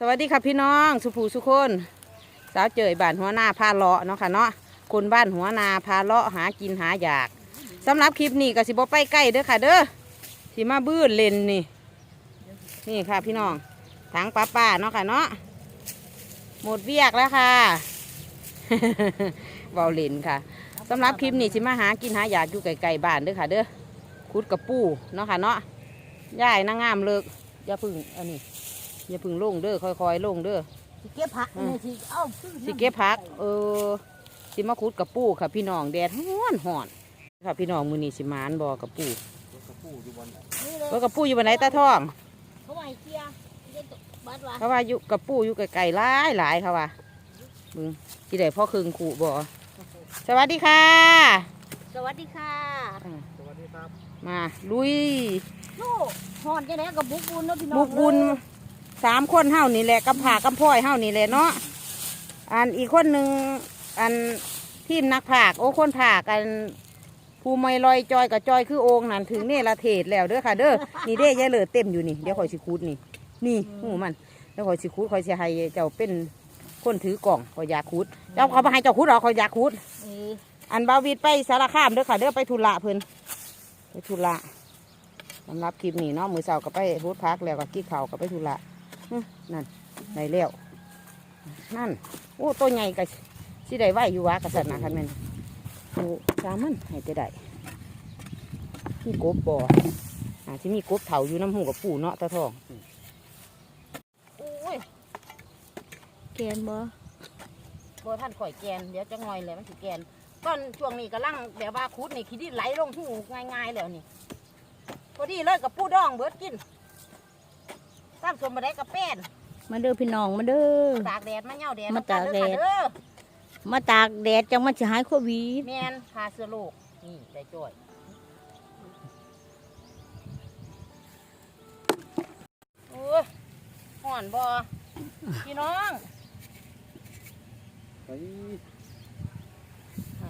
สวัสดีค่ะพี่น้องสุภูสุคนสาวเจยบ้านหัวหน้าพาเลาะเนาะค่ะเนาะคนบ้านหัวนาพาเลาะหากินหาอยากสำหรับคลิปนี้ก็สิบ่ไปใกล้เด้อค่ะ เด้อสิมาบื้นเลนนี่ นี่ค่ะพี่น้องถังป้าป้าเนาะค่ะเนาะหมดเวียกแล้วค่ะเบาเลนค่ะสำหรับคลิปนี้สิมาหากินหาอยากอยู่ไกลๆบ้านเด้อค่ะ เด้อคุดกับปูเนาะค่ะเนาะย่ายนางงามเลิกอย่าพึ่งอันนี้ อย่าพึ่งลงเด้อค่อยๆลงเด้อสิเก็บผักอืมนี่สิเอ้าพึ่งสิเก็บผัก เออสิมาขุดกับปูค่ะพี่น้องแดดฮ้อนฮ้อนค่ะพี่น้องมือนี้สิมานบอกับปูนี่เลยว่ากับปูอยู่บนไหนตาท่องเขาไว้เกียร์เล่นบัดวะเขาว่าอยู่กับปูอยู่ไกลๆหลายหลายค่ะว่ามึงที่ไหนพ่อคืนขู่บอสวัสดีค่ะ สวัสดีค่ะมาลุย โน่หอนจะไหนกับบุกบุญเนาะพี่น้องบุกบุญ สามคนเฮานี่แหละกับผ่ากับพ่อยเฮานี่แหละเนาะอันอีกคนหนึ่งอันทีมนักผากโอ้คนผากกันภูไม่ลอยจอยกับจอยคือโองนั่นถึงเนี่ยละเทศแล้วเด้อค่ะเด้อนี่เด้ยายเหลือเต็มอยู่นี่เดี๋ยวคอยสิคูดนี่ นี่หูมันเดี๋ยวคอยสิคูดคอยเสิให้เจ้าเป็นคนถือกล่องคอยยาคูดเจ้าเขามาให้เจ้าคูดหรอคอยยาคูดอันบาวิดไปสารคามเด้อค่ะเด้อไปทุระเพิ่นไปทุระสำหรับคลิปนี้เนาะมือเสาร์ก็ไปพูดพักแล้วก็กี้เขาก็ไปทุระ นั่นในเลี้ยวนั่นโอ้ตัวใหญ่ก็สิได้ไหวอยู่วะกระสันนะคันแม่นโอ้สามันให้จะได้มีกบบ่อาที่มีกบเถาอยู่น้ำหูกับปูเนาะตาทองโอ้ยแกนบ่บ่ท่านข่อยแกนเดี๋ยวจะงอยเลยมันสิแกนตอนช่วงนี้กำลังแบบว่าคุดนี่ขี้ดินไหลลงหูง่ายๆแล้วนี่พอดีเลยกับปูดองเบิดกิน ตามสมบัติกับแป้นมาเด้อพี่น้องมาเด้อตากแดดมาเหย่าแดดมาตากแดดเด้อมาตากแดดจังมันจะหายโควิดแมนพาเสื้อโลกนี่ได้จ่อยโอ้ยห่อนบอพี่น้องไปไหน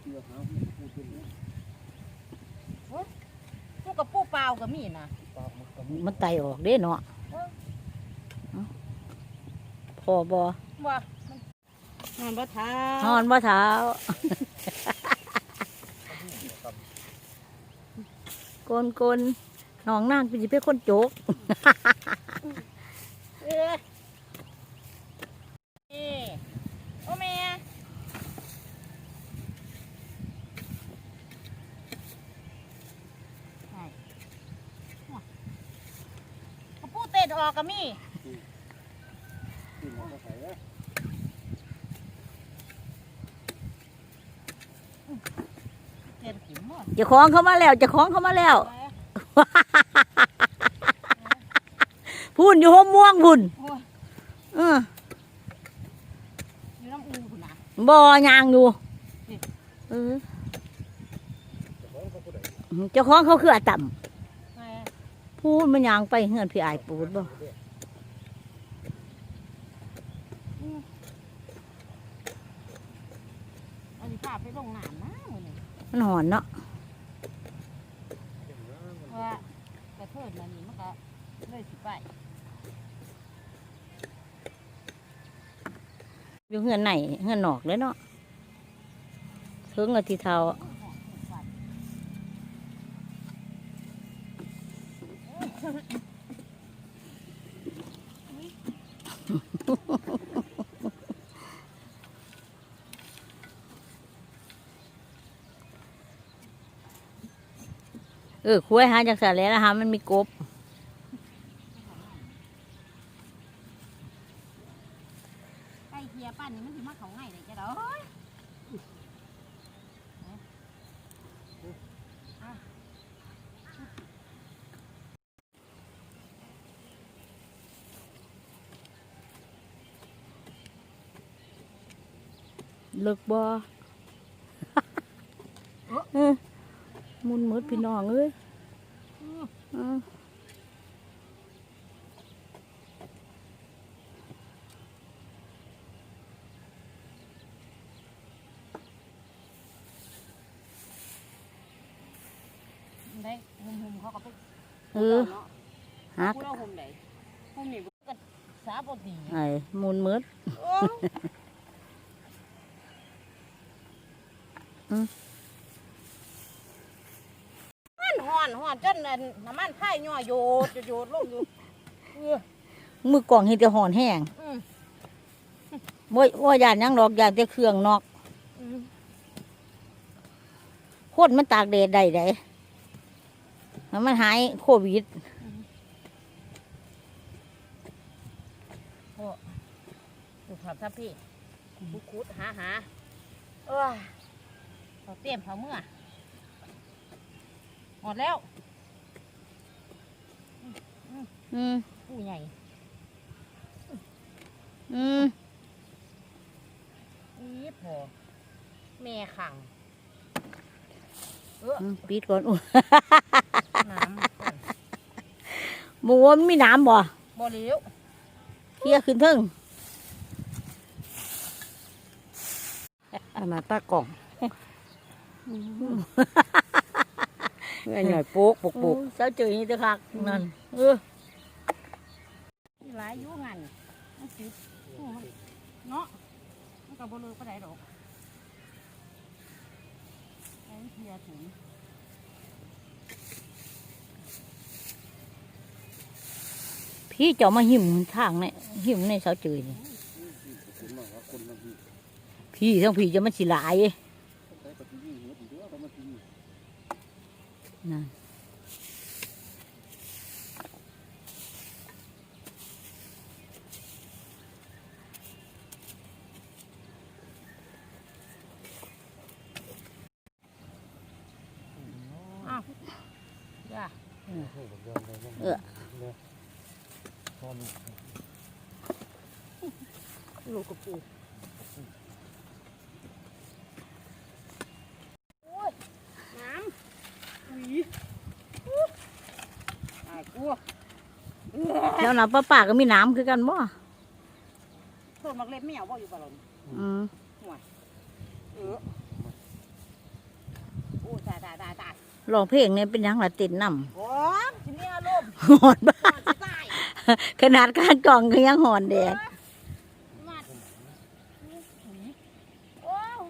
เกี่ยวหาผู้เป็นเนี่ยพวกกับปูเปล่าก็มีนะปาก มันก็มีมันไตออกเด้เนาะเอ้าพอบ่ว่ามันนอนบ่เท้านอนบ่เท้ากนกนน้องนางคือสิเป็นคนโจกเอ้ยนี่โอ้แม่ไหนกระปูเต็ดออ กก็มีที่มันก็ใส่แล้วเต็ดขิมหมดเจะคล้าของเข้ามาแล้วเจะคล้าของเข้ามาแล้วพูนอยู่ห้มม่วงพุ่นโอ้ยเอออยู่น้ำอูพุ่นนะบ่ยางอยู่นี่เออของเขาผู้ใดเจ้าของเขาคืออาต่ไหนำ พูดมันยางไปเฮือนพี่อายปูดบ่อันนี้พาไปลงน้ำนะมื้อนี้มันหอนเนาะว่ากระเทิดมานี่มันก็เลยสิไปอยู่เฮือนไหนเฮือนนอกเลยเนาะเทิงอาทิเทา เออคุ้ยหาจากสาแล้วนะคะมันมีกบไก่เคียป้านนี่มันสิมาเขาง่ายเลยจ้ะดอกเลิกบ่ เออ มุนมืดพี่น้องเอ้ยเออได้หุ่มๆเขาก็ไปเออเนาะฮักกูเอาห่มไหนห่มนี่ก็สาบ่ดีไอ้มุนมืดโอ้อืม มันห่ อนห่อนจนนั่นน้ำมันพายย่อโยดโยดลงอยู่เออมือกล่องเฮ็ดแต่หอนแห้งอืมบ่บ่ย่านหยังดอกย่านแต่เครื่องนอกอืมคนมันตากแดดได้ได้แล้วมันหายโควิดดูขับทับพี่บุคุดหาหาเออเขาเตรียมเขาเมื่อ หมดแล้วอืมผู้ใหญ่ อืมอีพอแม่ขังเอออืมปิดก่อนอุ้ยน้ำก่อนหมูมันมีน้ำบ่บ่เหลวเคลียร์ขึ้นเทึงเอามาป้ากล่องเงย หน่อยปุ๊กปุ๊กปุ๊กโอ้เจ้าเจอนี่เด้อคักนั่นเออหลายอยู่หันมันสิโอ้ยเนาะมันก็บ่เลิกปานใดดอกไอ้เทียถุงพี่เจ้ามาหิมทางเนี่ยหิมในเสาเจอนี่คนมากว่าคนมันดีพี่ทั้งพี่จะมันสิหลาย นั่น อ้าวจ้า โอ้โหแบบเดิมเลยเนี่ยพร้อม ลูกกระปู วน้ำป้าป่าก็มีน้ำคือกันบ่ต้นมักเล็บไม่เอาบ่อยู่บ่หรออืมเออโอ้ตายตายตายตายร้องเพลงเนี่ยเป็นหยังละติดน้โอ้ยทีนี้อารมณ์ำหอนบ้าก่อนสิตาย ขนาดการกล่องก็ยังหอนแดด มาดโอ้ย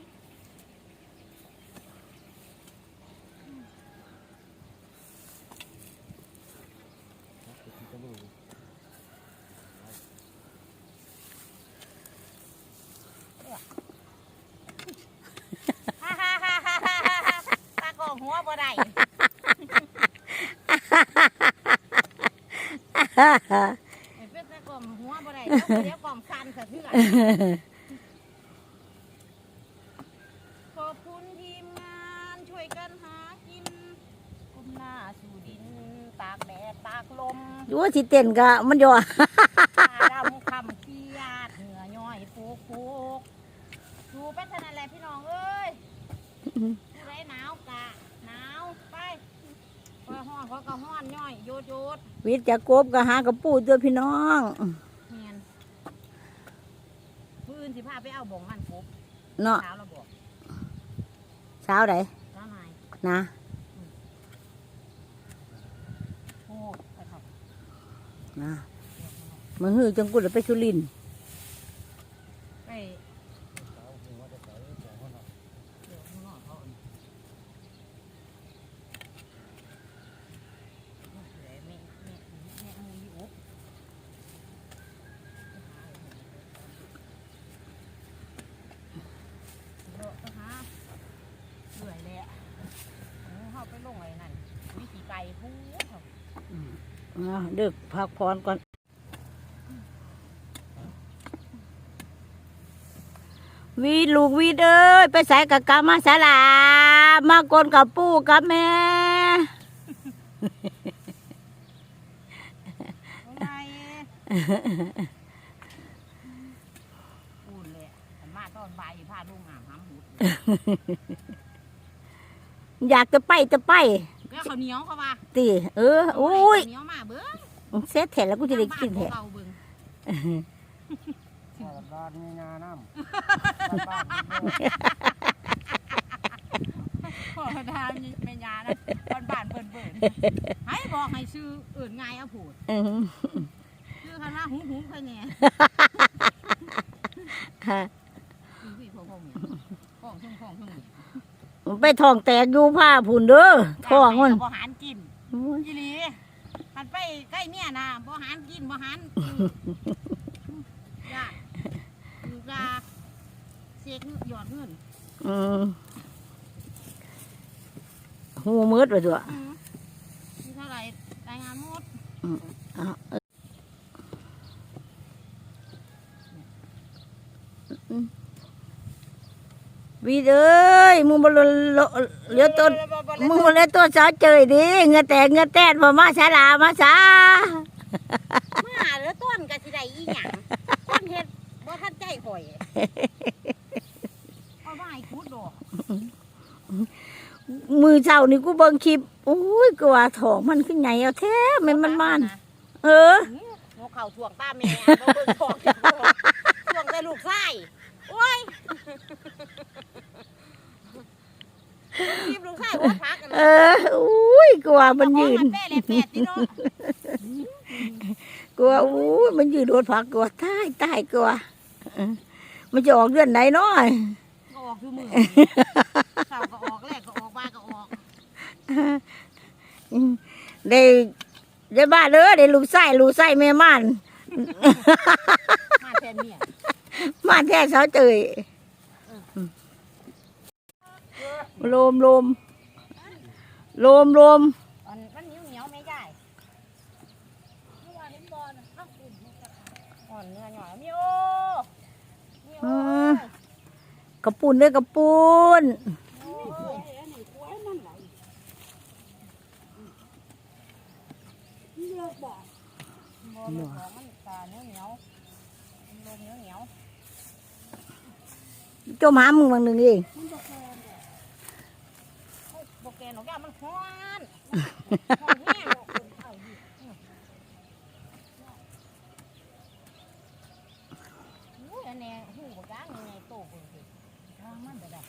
ฮ่าฮ่าฮ่าฮ่าฮ่าฮ่าฮ่าตากองหัวบ่ได้ ไอ้เป็ดตากองหัวบ่ได้เดี๋ยวเดี๋ยวกองคันสะเทือนขอบคุณทีมงานช่วยกันหากินก้มหน้าสู่ดิน ตากแดดตาก ลมดูว่าสิเต้นก็มันย่อตาดำคำเกียดเหงื่อย่อยฟูกฟูกดูไปเท่านั้นแหละพี่น้องเอ้ยผู้ใดหนาวกะหนาวไปคอยห้อนคอยก็ห้อนย่อยโยดโยดวิทย์จะกบก็หากระปูตัวพี่น้องเมียนผู้อื่นสิพาไปเอาบ่งมันกบเนาะเช้าเราบอกเช้าไหนเช้านายนะ โอ้ไปครับ นะมือหือจังกุดไปชุลินทร์ ไป สาวหัวจะใส่ของมัน เดี๋ยวข้างนอกเขาเอาโอ้ยแม่แม่แม่แม่เอามืออยู่ เลอะนะคะเหนื่อยเลยอะโอ้เข้าไปลงไอ้นั่นวิธีไก่พูดเถอะ อ่าเดึกพักผ่อนก่อน วีลูกวีเอ้ยไปใส่กับกามาสาลามากนกับปู่กับแม่เอาไงพูดเลยอะมาตอนบ่ายพาลุงอาบน้ำหูด อยากจะไปจะไปแล้วข้าวเหนียวเขาว่าตีเอออุ้ยข้าวเหนียวมาเบิ้งเสร็จแถแล้วกูจะได้กินแถบ้าของเราเบิ้งบ้านมีงาน้ำบ้านขอทานแม่ยานะบ้านบ้านเบิ่นเบิ่นให้บอกให้ซื้ออื่นง่ายเอาผูดอืมซื้อคณะหูหูใครแน่ค่ะซื้อพี่พ่อพ่อแม่ของช่วงของช่วงนี้ มันไปท้องแตกอยู่ผ้าผุนเด้อท้องมันบ่หารกินอีหลีหันไปใกล้เมียนะบ่หารกินบ่หารยากคือกาเสกหยอดเงินอืมหูมืดไปตัวอืมมีเท่าไหร่รายงานหมดเอาเอออืม วีเอ้ยมึงบเหลือเหลือต้นมึงบเหลือต้นสาวเจยดิเงือแตกเงือแตนพอมาสาลามาซามาหรือต้นกะสิได้อีหยังคนเฮ็ดบ่ทันใจข่อยเอาไม้ขุดดอกมือเจ้านี่กูเบิ่งคลิปโอ้ยกูว่าถองมันขึ้นไงเอาแท้มันมันมันเอองกเข่าถ่วงป้าแม่บ่เบิ่งทองจักบ่ถ่วงแต่ลูกไส้ โอ้ยทีมลูกไส้หัวพักกันเอออุ้ยกูว่ามันยืนแป้เลยแปดที่เนาะกูว่าอุ้ยมันยืนโดนผักกูว่าตายตายกูว่าเออมันจะออกเดือนไหนเนาะก็ออกคือมือเข่าก็ออกแรกก็ออกบ้าก็ออกได้ได้บ้านเด้อได้ลูกไส้ลูกไส้แม่ม่านมาแทนเมีย ม่านแท้สาวเจยโลมโลมโลมโลมมันมันเหนียวเหนียวไม่ได้เมื่อวานเห็นบอลข้าวอุ่นอ่อนเนื้อหน่อยมีโอมีโอมกระปุนเด้อกระปุนโอ้ยอันนี้กล้วยมันไหลเลือกบ่บ่เลือกบ่มันตาเหนียวเหนียวมันลมเหนียวเหนียว จมหามึงบางหนึ่งเองมันบ่แกนเลยบ่แกนหรอกย่ามันฮ้อนฮ้อนแห้งอุ้ยอันนี้หูบ่กลางยังไงโตเพิ่นสิทางมันเด้อดอก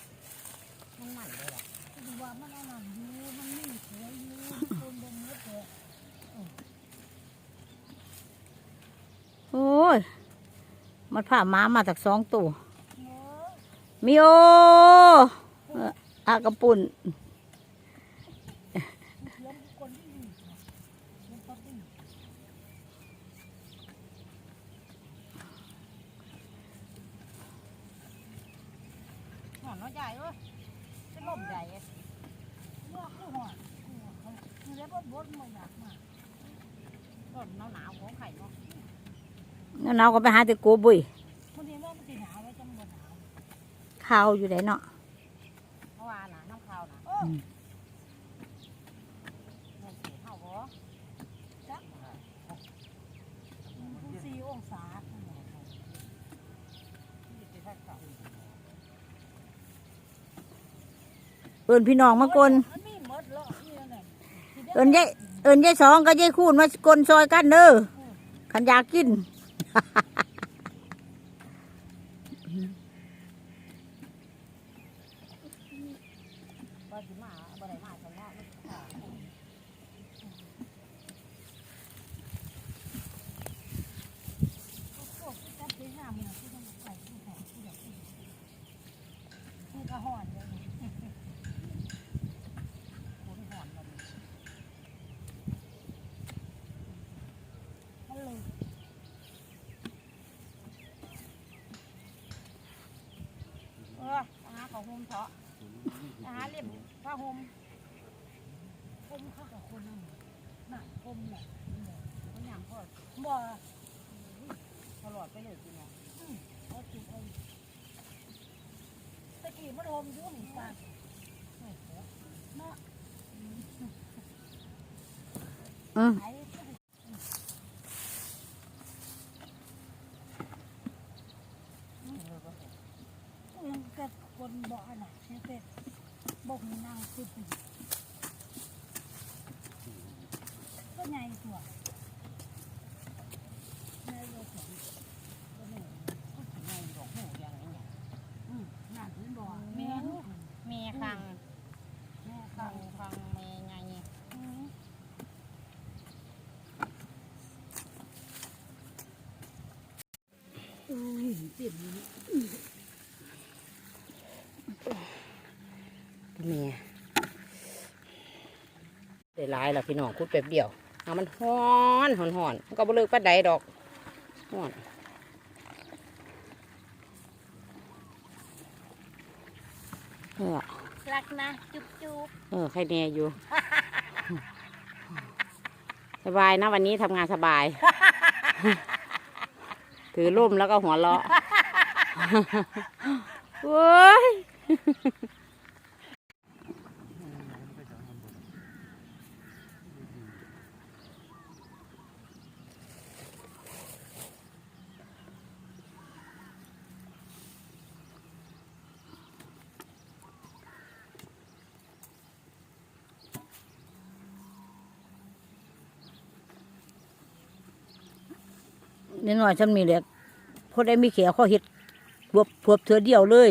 มันมันเด้อดอกคือว่ามันอันนั้นอยู่มันมีสวยอยู่มันคนบ่หมดเด้อโอ้ย มันผ่าม้ามาจากสองตัว มีโออากระปุ่นหอนเนาะใหญ่เอ้ยเป็นลมใหญ่เลือกคือหอนคือแล้วบดมาอยากมากต้นหนาวๆของไข่เนาะหนาวก็ไปหาแตะโกบุย มันนี่ว่ามันสิหนาวไว้จังบ่หนาว ข้าวอยู่ไหนเนาะเพราะว่าน่ะน้ำข้าวน่ะอืมเงินสีเท่าบ่จักมันสี่องศานี่สิทักเก่าเอินพี่น้องมากลมันมีหมดเลาะนี่นั่นน่ะเอินยายเอินยายสองกับยายคูนมากลซอยกันเด้อขันอยากกิน บ่สิมาบ่ได้มาซั่นเนาะมันสิขาดพวกที่จับที่หน้ามันน่ะที่ต้องใส่ที่แขนที่แบบนี้มันก็ฮ้อนเลยนี่คนฮ้อนแบบนี้มันเลยเออหาของโฮ มเถาะหาเล่มผ้าห่มห่มเข้ากับคนนั่นหน่ะห่มแหละมันอย่างพ่อบ่ตลอดไปเลยจริงอะเอาจุดเอาตะกี้มันห่มยู่หนึ่งปากเนาะอืม ก็ใหญ่ว่าใหญ่ก็ใหญ่ก็หญ่อกหูอย่างนี้อืมหนัม่แม่คังครั้ยเมีย Yeah. ได้หลายแล้วพี่น้องคุดแป๊บเดียวเอามันฮ้อนหอนหอนมันก็บ่เลิกปานใดดอกฮ้อนเออรักนะ จุ๊บจุ๊บเออใครแน่อยู่ สบายนะวันนี้ทำงานสบาย ถือร่มแล้วก็หัวเราะโว้ย นิดหน่อยฉันมีเหล็กพอได้มีเขียวเขาเห็ดพวบพวบเถือเดียวเลย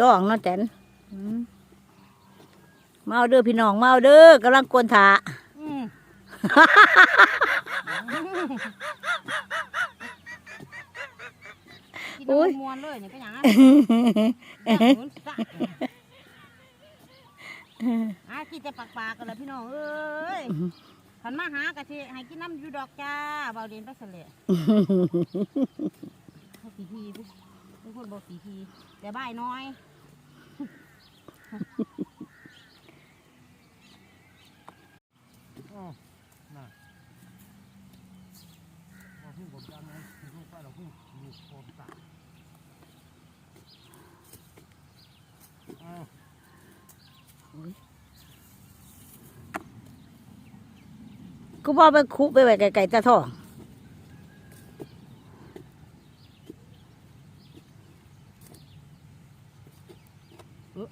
ดองเนาะแตนอืมมาเอาเด้อพี่น้องมาเอาเด้อกำลังกวนถาอืมกินโอ้ยน้ำมวนเลยนี่ก็อย่างนั้นอากินแต่ปากปากกันเลยพี่น้องเอ้ย ขันมาหากะทิให้กินน้ำอยูดอกจ้าเบาเดนไปเสลยเขาสีทีทุกคนบอกสีทีแต่บ่ายน้อยอ๋อวน่ะว่าเพิ่งผมจำนะเพิ่งไปเราเพิ่งอยู่โคมสักอ้าว กูบอกไปคุไปไว้ไกลๆตาท่อง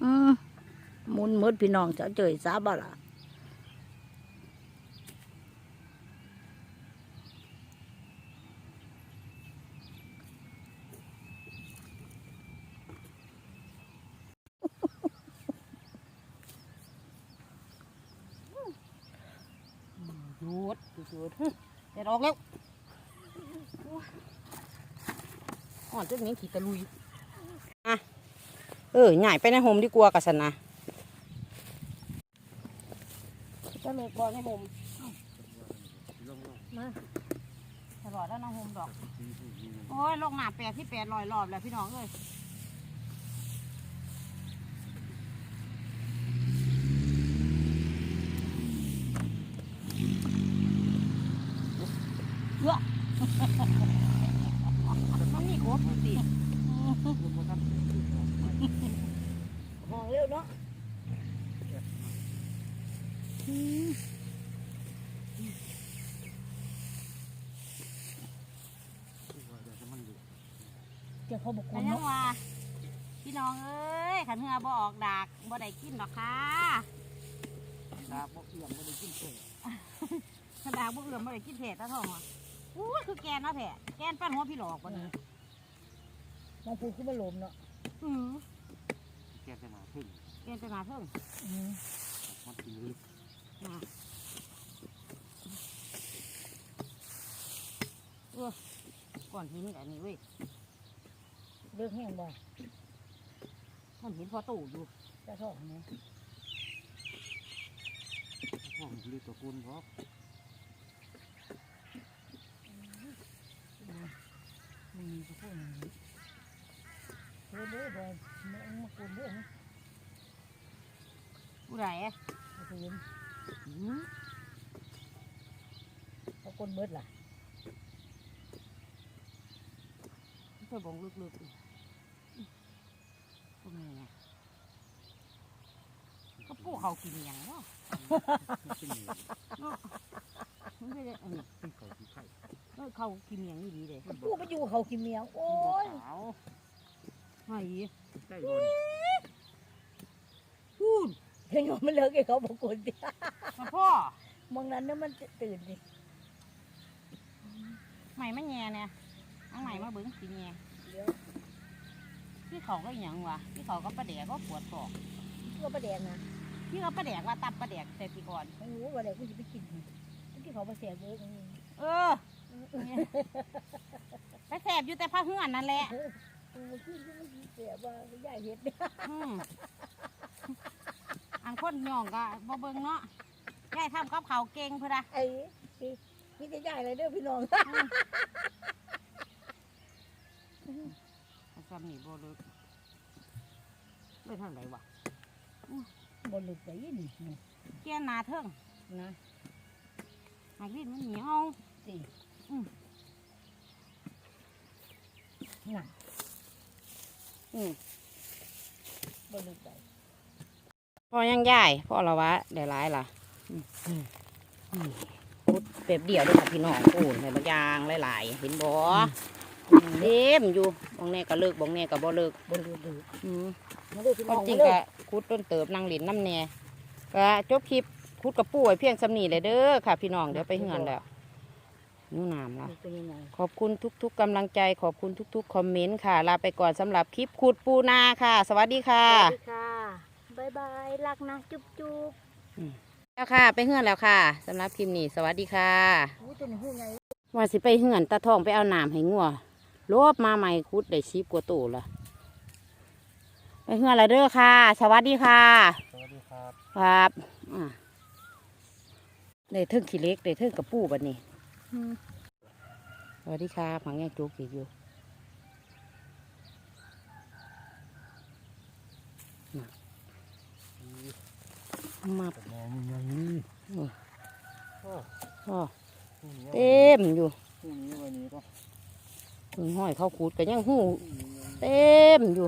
อืมหมุนหมดพี่น้องจะเจยสาบละ หยุดหยุดหยุดเดี๋ยวออกแล้ว อ่อนจุดนี้ขี่ตะลุยอะเออใหญ่ไปในโฮมดีกว่ากับสันนะก็เลยก่อนในโฮมลงลงมาตลอดแล้วน้องโฮมดอกทีทีทีโอ้ยลงหนาแปดที่แปดลอยรอบแล้วพี่น้องเอ้ยเยอะมันนี่ครบสิ ห้องเร็วเนาะ เดี๋ยวจะมันอยู่ เจ้าเขาบอกแต่ว่ายังเนาะว่าพี่น้องเอ้ยขันเหือบ่ออกดากบ่ได้กินดอกค่ะดาบบอกเอี่ยมไม่ได้กินเผ็ดขันดากบ่เอื่อมบ่ได้กินเผ็ดตาทองอะอู้ยคือแกนเนาะแผะแกนปั้นหัวพี่หลอกวันนี้มองพูขึ้นมาลมเนาะอือแกจะหนาขึ้นแกนจะหนาเพิ่งอืมมันตีลึกนะเออก่อนหินอันนี้เว้ย เลิกแห้งบ่ก่อนหินพอตู่อยู่เจ้าท่องเนี่ยห้องลึกตะกุนเพราะมีก็พูดอย่างนี้เด้อเด้อเด้อแม่งมาคุนเด้อนะผู้ใดอะมาคุนอือเขาคนเบิดล่ะเคยบอกลึกๆอี กพวกนี้ไงก็พวกเขากินอย่างเนาะมันเป็นอย่างมันไม่ได้อันนี้เป็นเขาที่ไข่เออเขากินอย่างนี้ดีเลยกูไปอยู่กับเขากินเมียงโอ้ยขาวไอ้ใกล้บนพูดเดี๋ยวมันเลิกไอ้เขาบอกคนดิมาพ่อมองนั้นเนี่ยมันตื่นดิใหม่มาแง่เนี่ยเอาใหม่มาเบิ้งสีแง่เดี๋ยว พี่เขาก็อหย่างวะพี่เขาก็ประเดกก็ปวดท้องก็ประแดงนะพี่เขาประเดกว่าตับประเดกแต่ปีก่อนไม่รู้ว่าเดี๋ยวกูจะไปกินที่เขาไปเสียเบิดเออไปแสบบอยู่แต่ผ้าเฮือนนั่นแหละมันขึ้นมันเสียว่าใหญ่เห็ดอืมอันคนหย่องก็บ่เบิ่งเนาะยายทำกับเขาวเก่งพุ่นนะไอ้นี่จะใหญ่เลยเด้อพี่น้อง ซ้ำนี่บ่เลิกเลิกทางไหนวะบนลึกใจยินนี่เกี้ยนหนาเทิงนะหากลิ้นมันเหนียวสิอืมน่ะอืมบนลึกใจพอยังย่ายพอละวะได้หลายล่ะอืมอืมอืมพุดเปรียบเดียวด้วยค่ะพี่น้องโอ้ยในบางอยางหลายๆเห็นบ่ เต็มอยู่บางแน่ก็เลิกบางแน่ก็บ่เลิกบนลึกลึกอืมมาเด้อพี่คน้อวามงจริงมาเด้ก็อคุดต้นเติบนางหลินน้ำแน่ก็จบคลิปคุดกระปู้ไว้เพียงสำนีเลยเด้อค่ะพี่น้องเดี๋ยวไปเหือนแล้วนู่นน้ำละเป็นยังไงขอบคุณทุก ๆกำลังใจ ขอบคุณทุก ๆ คอมเมนต์ค่ะ ลาไปก่อนสำหรับคลิปขุดปูนาค่ะ สวัสดีค่ะสวัสดีค่ะบายบายรักนะจุ๊บจุ๊บแล้วค่ะ ไปเหือนแล้วค่ะสำหรับคลิปนี้สวัสดีค่ะอู้ตัวนี้หูไงว่าสิไปเหือนตาทองไปเอาน้ำให้งัว รบมาใหม่คุดได้ชิบกว่าโตละไปเหือนแล้วเด้อค่ะ สวัสดีค่ะ สวัสดีครับ ครับอ่าได้เทิงขี้เล็กได้เทิงกระปูบัดนี้สวัสดีครับหางแง่จุกอีกอยู่น่ะมาแต่แม่ยังยังนี่อืมโอ้พ่อพรุ่งนี้เต็มอยู่พรุ่งนี้วันนี้ก็ ถึงห้อยเข้าขูดก็ยังหู้เต็มอยู่